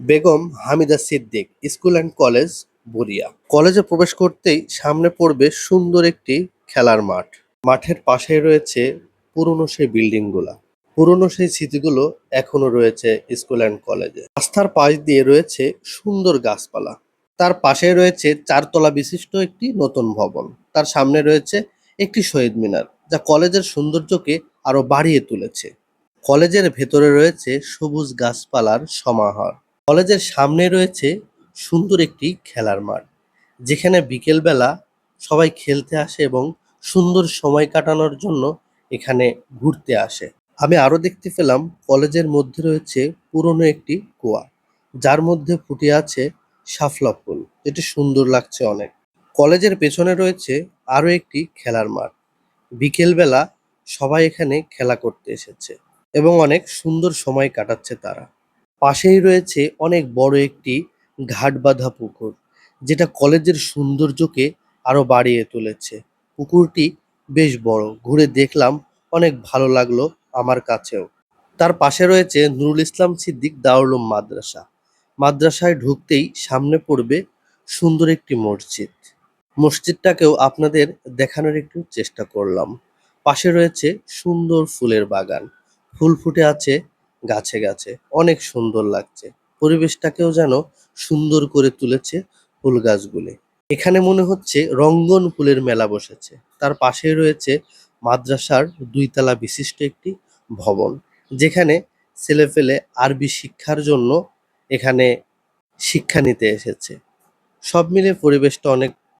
Begum Hamida Siddique, school and college Boria কলেজে প্রবেশ করতেই সামনে পড়বে সুন্দর একটি খেলার মাঠ। মাঠের পাশেই রয়েছে পুরনো সেই বিল্ডিংগুলা। পুরনো সেই স্মৃতিগুলো এখনও রয়েছে স্কুল অ্যান্ড কলেজে। রাস্তার পাশ দিয়ে রয়েছে সুন্দর গাছপালা। তার পাশে রয়েছে চারতলা বিশিষ্ট একটি নতুন ভবন। তার সামনে রয়েছে একটি শহীদ মিনার, যা কলেজের সৌন্দর্যকে আরও বাড়িয়ে তুলেছে। কলেজের ভেতরে রয়েছে সবুজ গাছপালার সমাহার। কলেজের সামনে রয়েছে সুন্দর একটি খেলার মাঠ, যেখানে বিকেলবেলা সবাই খেলতে আসে এবং সুন্দর সময় কাটানোর জন্য এখানে ঘুরতে আসে। আমি আরও দেখতে পেলাম, কলেজের মধ্যে রয়েছে পুরনো একটি কুয়া, যার মধ্যে ফুটে আছে শাপলা ফুল। যেটি সুন্দর লাগছে অনেক। কলেজের পেছনে রয়েছে আরও একটি খেলার মাঠ। বিকেলবেলা সবাই এখানে খেলা করতে এসেছে এবং অনেক সুন্দর সময় কাটাচ্ছে তারা। পাশেই রয়েছে অনেক বড় একটি ঘাট বাঁধা পুকুর, যেটা কলেজের সৌন্দর্যকে আরও বাড়িয়ে তুলেছে। পুকুরটি বেশ বড়, ঘুরে দেখলাম অনেক ভালো লাগল আমার কাছেও। তার পাশে রয়েছে নুরুল ইসলাম সিদ্দিক দারুল মাদ্রাসা। মাদ্রাসায় ঢুকতেই সামনে পড়বে সুন্দর একটি মসজিদ। মসজিদটাকেও আপনাদের দেখানোর একটু চেষ্টা করলাম। পাশে রয়েছে সুন্দর ফুলের বাগান। ফুল ফুটে আছে গাছে গাছে। অনেক সুন্দর লাগছে। পরিবেশটাকেও যেন সুন্দর করে তুলেছে ফুল গাছগুলি। এখানে মনে হচ্ছে রঙ্গন ফুলের মেলা বসেছে। তার পাশেই রয়েছে মাদ্রাসার দুইতলা বিশিষ্ট একটি ভবন, যেখানে ছেলেপেলে আরবি শিক্ষার জন্য এখানে শিক্ষা নিতে এসেছে। সব মিলে পরিবেশটা অনেক